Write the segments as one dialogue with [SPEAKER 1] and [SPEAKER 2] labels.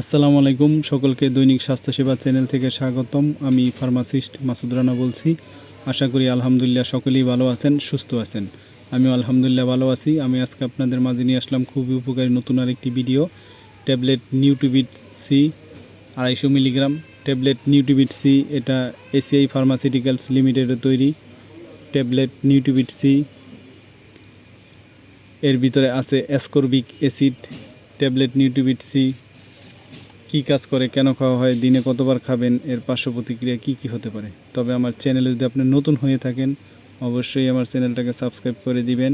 [SPEAKER 1] আসসালামু আলাইকুম, সকলকে দৈনিক স্বাস্থ্যসেবা চ্যানেল থেকে স্বাগতম। আমি ফার্মাসিস্ট মাসুদ রানা বলছি। আশা করি আলহামদুলিল্লাহ সকলেই ভালো আছেন, সুস্থ আছেন। আমি আলহামদুলিল্লাহ ভালো আছি। আমি আজকে আপনাদের মাঝে নিয়ে আসলাম খুবই উপকারী নতুন আরেকটি ভিডিও। ট্যাবলেট নিউট্রিবিট সি আড়াইশো মিলিগ্রাম। ট্যাবলেট নিউট্রিবিট সি, এটা এসিআই ফার্মাসিউটিক্যালস লিমিটেডের তৈরি। ট্যাবলেট নিউট্রিবিট সি, এর ভিতরে আছে ascorbic acid. Tablet Nutribit C কী কাজ করে, কেন খাওয়া হয়, দিনে কতবার খাবেন, এর পার্শ্ব প্রতিক্রিয়া কী কী হতে পারে? তবে আমার চ্যানেলে যদি আপনি নতুন হয়ে থাকেন, অবশ্যই আমার চ্যানেলটাকে সাবস্ক্রাইব করে দিবেন,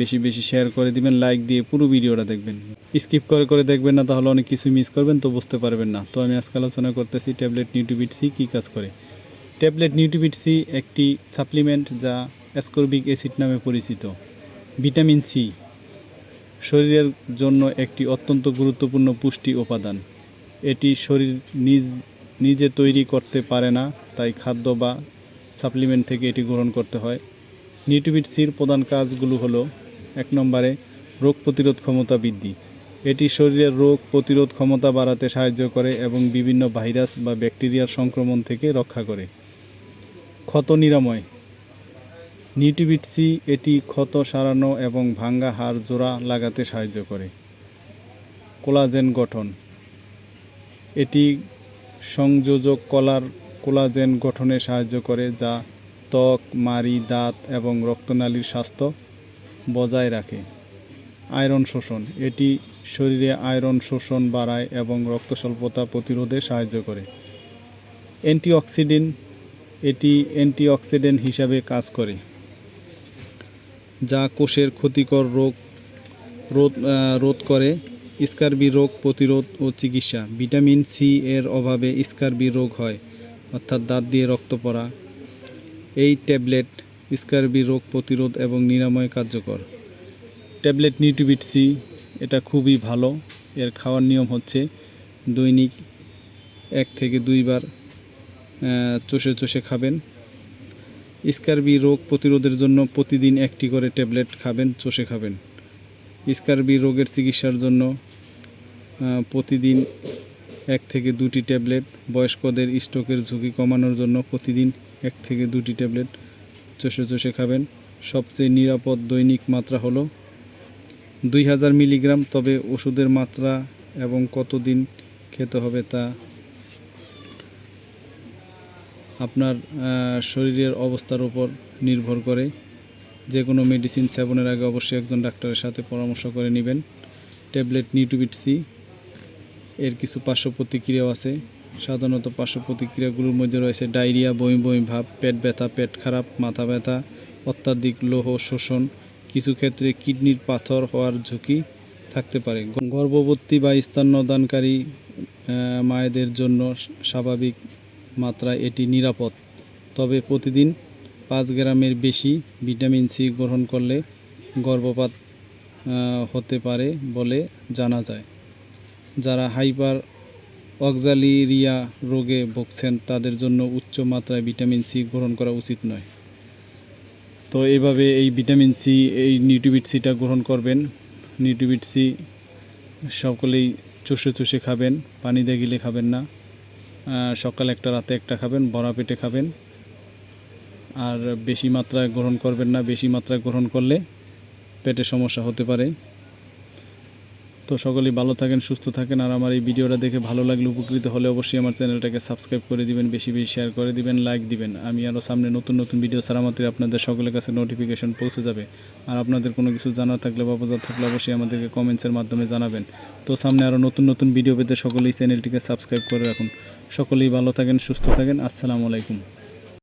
[SPEAKER 1] বেশি বেশি শেয়ার করে দিবেন লাইক দিয়ে পুরো ভিডিওটা দেখবেন। স্কিপ করে করে দেখবেন না, তাহলে অনেক কিছু মিস করবেন, তো বুঝতে পারবেন না। তো আমি আজকে আলোচনা করতেছি ট্যাবলেট নিউট্রিবিট সি কী কাজ করে। ট্যাবলেট নিউট্রিবিট সি একটি সাপ্লিমেন্ট যা অ্যাসকর্বিক অ্যাসিড নামে পরিচিত। ভিটামিন সি শরীরের জন্য একটি অত্যন্ত গুরুত্বপূর্ণ পুষ্টি উপাদান। এটি শরীর নিজ, নিজে তৈরি করতে পারে না, তাই খাদ্য বা সাপ্লিমেন্ট থেকে এটি গ্রহণ করতে হয়। নিউট্রিবিট সির প্রধান কাজগুলো হলো, এক নম্বরে, রোগ প্রতিরোধ ক্ষমতা বৃদ্ধি। এটি শরীরের রোগ প্রতিরোধ ক্ষমতা বাড়াতে সাহায্য করে এবং বিভিন্ন ভাইরাস বা ব্যাকটেরিয়ার সংক্রমণ থেকে রক্ষা করে। ক্ষত নিরাময়। নিউট্রিবিট সি এটি ক্ষত সারানো এবং ভাঙ্গা হাড় জোড়া লাগাতে সাহায্য করে। কোলাজেন গঠন। এটি সংযোজক কলার কোলাজেন গঠনে সাহায্য করে যা ত্বক, মাড়ি, দাঁত এবং রক্তনালীর স্বাস্থ্য বজায় রাখে। আয়রন শোষণ। এটি শরীরে আয়রন শোষণ বাড়ায় এবং রক্ত স্বল্পতা প্রতিরোধে সাহায্য করে। অ্যান্টিঅক্সিডেন্ট। এটি অ্যান্টিঅক্সিডেন্ট হিসাবে কাজ করে। যা কোষের ক্ষতিকর রোগ, রোধ রোধ করে স্কারবি রোগ প্রতিরোধ ও চিকিৎসা। ভিটামিন সি এর অভাবে স্কারবি রোগ হয়, অর্থাৎ দাঁত দিয়ে রক্ত পড়া। এই ট্যাবলেট স্কারবি রোগ প্রতিরোধ এবং নিরাময় কার্যকর। ট্যাবলেট নিউট্রিবিট সি, এটা খুবই ভালো। এর খাওয়ার নিয়ম হচ্ছে দৈনিক এক থেকে দুইবার চষে চষে খাবেন। স্কারবি রোগ প্রতিরোধের জন্য প্রতিদিন একটি করে ট্যাবলেট খাবেন, চষে খাবেন। স্কারবি রোগের চিকিৎসার জন্য প্রতিদিন এক থেকে দুটি ট্যাবলেট, বয়স্কদের স্ট্রোকের ঝুঁকি কমানোর জন্য প্রতিদিন এক থেকে দুটি ট্যাবলেট চষে চষে খাবেন। সবচেয়ে নিরাপদ দৈনিক মাত্রা হলো দুই হাজার মিলিগ্রাম, তবে ওষুধের মাত্রা এবং কতদিন খেতে হবে তা আপনার শরীরের অবস্থার উপর নির্ভর করে। যে কোনো মেডিসিন সেবনের আগে অবশ্যই একজন ডাক্তারের সাথে পরামর্শ করে নেবেন। ট্যাবলেট নিউট্রিবিট সি এর কিছু পার্শ্ব প্রতিক্রিয়াও আছে। সাধারণত পার্শ্ব প্রতিক্রিয়াগুলোর মধ্যে রয়েছে ডায়রিয়া বমি বমি ভাব পেট ব্যথা পেট খারাপ মাথা ব্যথা অত্যাধিক লোহ শোষণ। কিছু ক্ষেত্রে কিডনির পাথর হওয়ার ঝুঁকি থাকতে পারে। গর্ভবতী বা স্তন্যদানকারী আহ, মায়েদের জন্য স্বাভাবিক মাত্রায় এটি নিরাপদ। তবে প্রতিদিন পাঁচ গ্রামের বেশি ভিটামিন সি গ্রহণ করলে গর্ভপাত হতে পারে বলে জানা যায়। যারা হাইপার অক্সালিরিয়া রোগে ভুগছেন, তাদের জন্য উচ্চ মাত্রায় ভিটামিন সি গ্রহণ করা উচিত নয়। তো এইভাবে এই ভিটামিন সি, এই নিউট্রিবিট সিটা গ্রহণ করবেন। নিউট্রিবিট সি সকলেই চষে চষে খাবেন, পানি দিয়ে গিলে খাবেন না। সকালে একটা, রাতে একটা খাবেন ভরা পেটে খাবেন। আর বেশি মাত্রায় গ্রহণ করবেন না, বেশি মাত্রায় গ্রহণ করলে পেটে সমস্যা হতে পারে। তো সকলেই ভালো থাকেন, সুস্থ থাকেন। আর আমার এই ভিডিওটা দেখে ভালো লাগলে, উপকৃত হলে অবশ্যই আমার চ্যানেলটাকে সাবস্ক্রাইব করে দিবেন, বেশি বেশি শেয়ার করে দিবেন লাইক দিবেন। আমি আরও সামনে নতুন নতুন ভিডিও ছাড়া মাত্র আপনাদের সকলের কাছে নোটিফিকেশন পৌঁছে যাবে। আর আপনাদের কোনো কিছু জানা থাকলে বা বোঝার থাকলে অবশ্যই আমাদেরকে কমেন্টসের মাধ্যমে জানাবেন। তো সামনে আরও নতুন নতুন ভিডিও পেতে সকলেই চ্যানেলটিকে সাবস্ক্রাইব করে রাখুন। সকলেই ভালো থাকেন, সুস্থ থাকেন। আসসালামু আলাইকুম।